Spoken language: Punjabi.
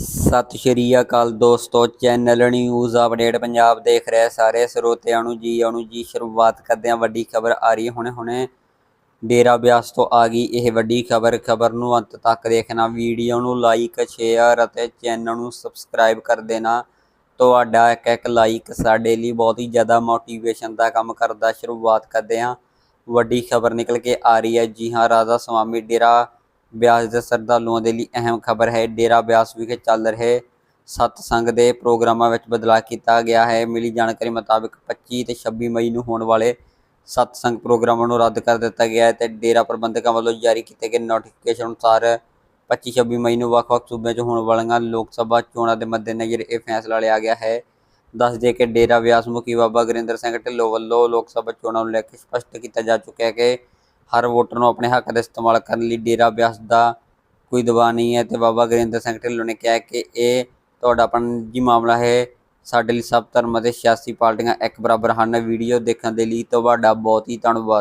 ਸਤਿ ਸ਼੍ਰੀ ਅਕਾਲ ਦੋਸਤੋ, ਚੈਨਲ ਨਿਊਜ਼ ਅਪਡੇਟ ਪੰਜਾਬ ਦੇਖ ਰਹੇ ਸਾਰੇ ਸਰੋਤਿਆਂ ਨੂੰ ਜੀ, ਆਉਣ ਜੀ, ਸ਼ੁਰੂਆਤ ਕਰਦੇ ਹਾਂ ਵੱਡੀ ਖਬਰ ਆ ਰਹੀ ਹੈ। ਹੁਣੇ ਹੁਣੇ ਡੇਰਾ ਬਿਆਸ ਤੋਂ ਆ ਗਈ ਇਹ ਵੱਡੀ ਖਬਰ। ਖਬਰ ਨੂੰ ਅੰਤ ਤੱਕ ਦੇਖਣਾ, ਵੀਡੀਓ ਨੂੰ ਲਾਈਕ ਸ਼ੇਅਰ ਅਤੇ ਚੈਨਲ ਨੂੰ ਸਬਸਕ੍ਰਾਈਬ ਕਰ ਦੇਣਾ। ਤੁਹਾਡਾ ਇੱਕ ਇੱਕ ਲਾਈਕ ਸਾਡੇ ਲਈ ਬਹੁਤ ਹੀ ਜ਼ਿਆਦਾ ਮੋਟੀਵੇਸ਼ਨ ਦਾ ਕੰਮ ਕਰਦਾ। ਸ਼ੁਰੂਆਤ ਕਰਦੇ ਹਾਂ। ਵੱਡੀ ਖਬਰ ਨਿਕਲ ਕੇ ਆ ਰਹੀ ਹੈ। ਜੀ ਹਾਂ ਰਾਧਾ ਸਵਾਮੀ ਡੇਰਾ ਬਿਆਸ ਦੇ ਸ਼ਰਧਾਲੂਆਂ ਦੇ ਲਈ ਅਹਿਮ ਖਬਰ ਹੈ। ਡੇਰਾ ਬਿਆਸ ਵਿਖੇ ਚੱਲ ਰਹੇ ਸਤਸੰਗ ਦੇ ਪ੍ਰੋਗਰਾਮਾਂ ਵਿੱਚ ਬਦਲਾਅ ਕੀਤਾ ਗਿਆ ਹੈ। ਮਿਲੀ ਜਾਣਕਾਰੀ ਮੁਤਾਬਕ 25 ਤੇ 26 ਮਈ ਨੂੰ ਹੋਣ ਵਾਲੇ ਸਤਸੰਗ ਪ੍ਰੋਗਰਾਮਾਂ ਨੂੰ ਰੱਦ ਕਰ ਦਿੱਤਾ ਗਿਆ ਹੈ ਤੇ ਡੇਰਾ ਪ੍ਰਬੰਧਕਾਂ ਵੱਲੋਂ ਜਾਰੀ ਕੀਤੇ ਗਏ ਨੋਟੀਫਿਕੇਸ਼ਨ ਅਨੁਸਾਰ 25-26 ਮਈ ਨੂੰ ਵੱਖ-ਵੱਖ ਸੂਬਿਆਂ 'ਚ ਹੋਣ ਵਾਲੀਆਂ ਲੋਕ ਸਭਾ ਚੋਣਾਂ ਦੇ ਮੱਦੇਨਜ਼ਰ ਇਹ ਫੈਸਲਾ ਲਿਆ ਗਿਆ ਹੈ। ਦੱਸ ਦੇ ਕਿ ਡੇਰਾ ਵਿਆਸ ਮੁਖੀ ਬਾਬਾ ਗੁਰਿੰਦਰ ਸਿੰਘ ਢਿੱਲੋਂ ਵੱਲੋਂ ਲੋਕ ਸਭਾ ਚੋਣਾਂ ਨੂੰ ਲੈ ਕੇ ਸਪਸ਼ਟ ਕੀਤਾ ਜਾ ਚੁੱਕਿਆ ਹੈ ਕਿ ਹਰ ਵੋਟਰ ਨੂੰ ਆਪਣੇ ਹੱਕ ਦਾ ਇਸਤੇਮਾਲ ਕਰਨ ਲਈ ਡੇਰਾ ਵਿਆਸ ਦਾ ਕੋਈ ਦਬਾਅ ਨਹੀਂ ਹੈ ਤੇ ਬਾਬਾ ਗਰਿੰਦਰ ਸਿੰਘ ਢਿੱਲੋਂ ਨੇ ਕਿਹਾ ਕਿ ਇਹ ਤੁਹਾਡਾ ਆਪਣਾ ਨਿੱਜੀ ਮਾਮਲਾ ਹੈ। ਸਾਡੇ ਲਈ ਸਭ ਧਰਮ ਅਤੇ ਸਿਆਸੀ ਪਾਰਟੀਆਂ ਇੱਕ ਬਰਾਬਰ ਹਨ। ਵੀਡੀਓ ਦੇਖਣ ਦੇ ਲਈ ਤੁਹਾਡਾ ਬਹੁਤ ਹੀ ਧੰਨਵਾਦ।